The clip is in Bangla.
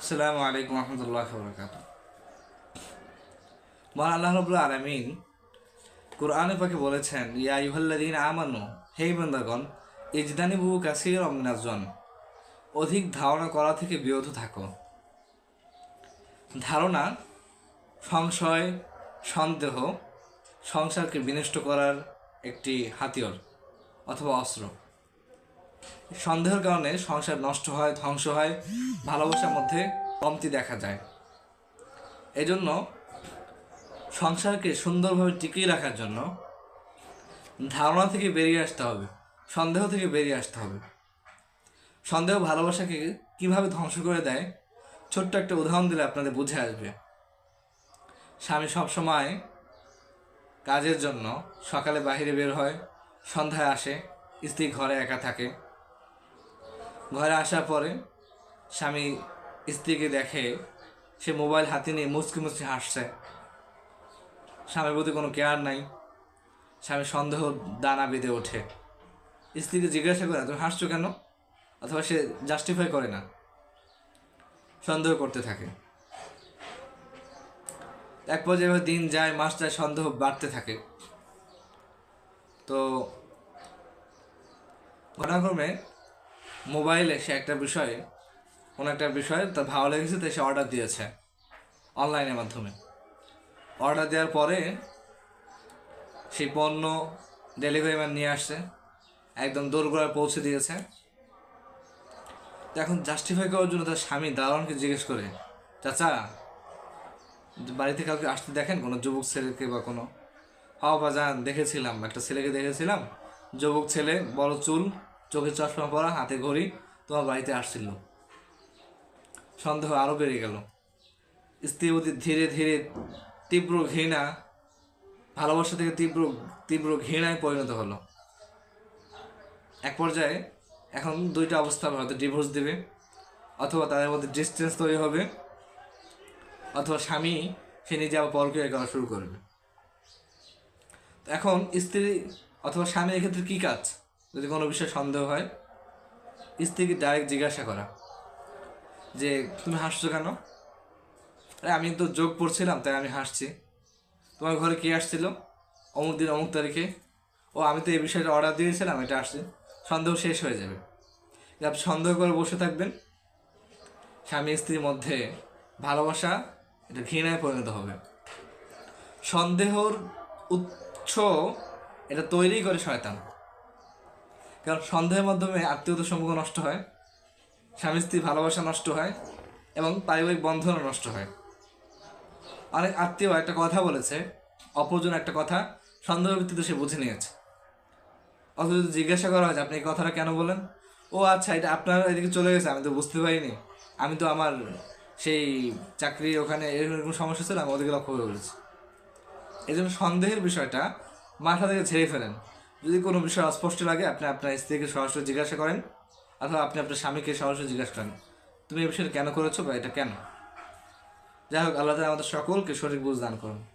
আসসালামু আলাইকুম রহমতুল্লাহ বরকাত মহান আল্লাহ রবুল্লা আলমিন কোরআনে পাকে বলেছেন, ইয়া ইউহাল্লাদিন আমানু, হে বন্দাগণ ইজদানি বহু কাসির অমিনাজন অধিক ধারণা করা থেকে বিরত থাকো। ধারণা, সংশয়, সন্দেহ, সংসারকে বিনষ্ট করার একটি হাতিয়ার অথবা অস্ত্র। সন্দেহের কারণে সংসার নষ্ট হয়, ধ্বংস হয়, ভালোবাসার মধ্যে কমতি দেখা যায়। এজন্য সংসারকে সুন্দরভাবে টিকিয়ে রাখার জন্য ধারণা থেকে বেরিয়ে আসতে হবে, সন্দেহ থেকে বেরিয়ে আসতে হবে। সন্দেহ ভালোবাসাকে কীভাবে ধ্বংস করে দেয়, ছোট্ট একটা উদাহরণ দিলে আপনাদের বুঝে আসবে। স্বামী সবসময় কাজের জন্য সকালে বাইরে বের হয়, সন্ধ্যায় আসে, স্ত্রী ঘরে একা থাকে। ঘরে আসার পরে স্বামী স্ত্রীকে দেখে, সে মোবাইল হাতে নিয়ে মুচকি মুচকি হাসছে। স্বামীর প্রতি কোনো কেয়ার নাই। স্বামী সন্দেহ দানা বেঁধে ওঠে। স্ত্রীকে জিজ্ঞাসা করে, তুমি হাসছো কেন? অথবা সে জাস্টিফাই করে না? সন্দেহ করতে থাকে। এক পর্যায়ে দিন যায়, মাস যায়, সন্দেহ বাড়তে থাকে। তো ঘটনাক্রমে মোবাইলে সে একটা বিষয়ে, কোনো একটা বিষয়ে তার ভালো লেগেছে, তাই সে অর্ডার দিয়েছে অনলাইনের মাধ্যমে। অর্ডার দেওয়ার পরে সেই পণ্য ডেলিভারি ম্যান নিয়ে আসছে, একদম দোরগোড়ায় পৌঁছে দিয়েছে। এখন জাস্টিফাই করার জন্য তার স্বামী দারোয়ানকে জিজ্ঞেস করে, চাচা, বাড়িতে কাউকে আসতে দেখেন? কোনো যুবক ছেলেকে বা কোনো? হাওয়া বাজান, দেখেছিলাম। একটা ছেলেকে দেখেছিলাম। যুবক ছেলে, বড় চুল চোখে চশমা পরা, হাতে ঘড়ি তোমার বাড়িতে আসছিল। সন্দেহ আরও বেড়ে গেল। স্ত্রীর প্রতি ধীরে ধীরে তীব্র ঘৃণা, ভালোবাসা থেকে তীব্র তীব্র ঘৃণায় পরিণত হলো। এক পর্যায়ে এখন দুইটা অবস্থা হয়তো ডিভোর্স দেবে, অথবা তাদের মধ্যে ডিস্টেন্স তৈরি হবে, অথবা স্বামী, সে নিজে আবার পরক্রিয়া করা শুরু করবে। এখন স্ত্রী অথবা স্বামী এক্ষেত্রে কী কাজ? যদি কোনো বিষয়ে সন্দেহ হয়, স্ত্রীকে ডাইরেক্ট জিজ্ঞাসা করা। যে, তুমি হাসছো কেন? আরে, আমি তো যোগ পড়ছিলাম, তাই আমি হাসছি। তোমার ঘরে কে আসছিল? অমুক দিন, অমুক তারিখে। ও, আমি তো এই বিষয়টা অর্ডার দিয়েছিলাম, এটা আসছে। সন্দেহ শেষ হয়ে যাবে। আপনি সন্দেহ করে বসে থাকবেন, স্বামী স্ত্রীর মধ্যে ভালোবাসা এটা ঘৃণায় পরিণত হবে। সন্দেহর উৎস এটা তৈরি করে শয়তান। কারণ সন্দেহের মাধ্যমে আত্মীয়তার সম্পর্ক নষ্ট হয়, স্বামী স্ত্রী ভালোবাসা নষ্ট হয় এবং পারিবারিক বন্ধনও নষ্ট হয়। অনেক আত্মীয় একটা কথা বলেছে, অপরজন একটা কথা সন্দেহ ভিত্তিতে সে বুঝে নিয়েছে। অথচ যদি জিজ্ঞাসা করা হয় আপনি এই কথাটা কেন বলেন? ও আচ্ছা এটা আপনার এদিকে চলে গেছে, আমি তো বুঝতে পারিনি। আমি তো আমার সেই চাকরি ওখানে এরকম সমস্যা ছিল, আমি ওদিকে লক্ষ্য করে বলেছি। এই জন্য সন্দেহের বিষয়টা মাথা থেকে ঝেড়ে ফেলেন। যদি কোনো বিষয় অস্পষ্ট লাগে, আপনি আপনার স্ত্রীকে সরাসরি জিজ্ঞাসা করেন, অথবা আপনি আপনার স্বামীকে সরাসরি জিজ্ঞাসা করেন, তুমি এই বিষয়টা কেন করেছ বা এটা কেন? যাই হোক, আল্লাহ আমাদের সকলকে সঠিক বুঝ দান করুন।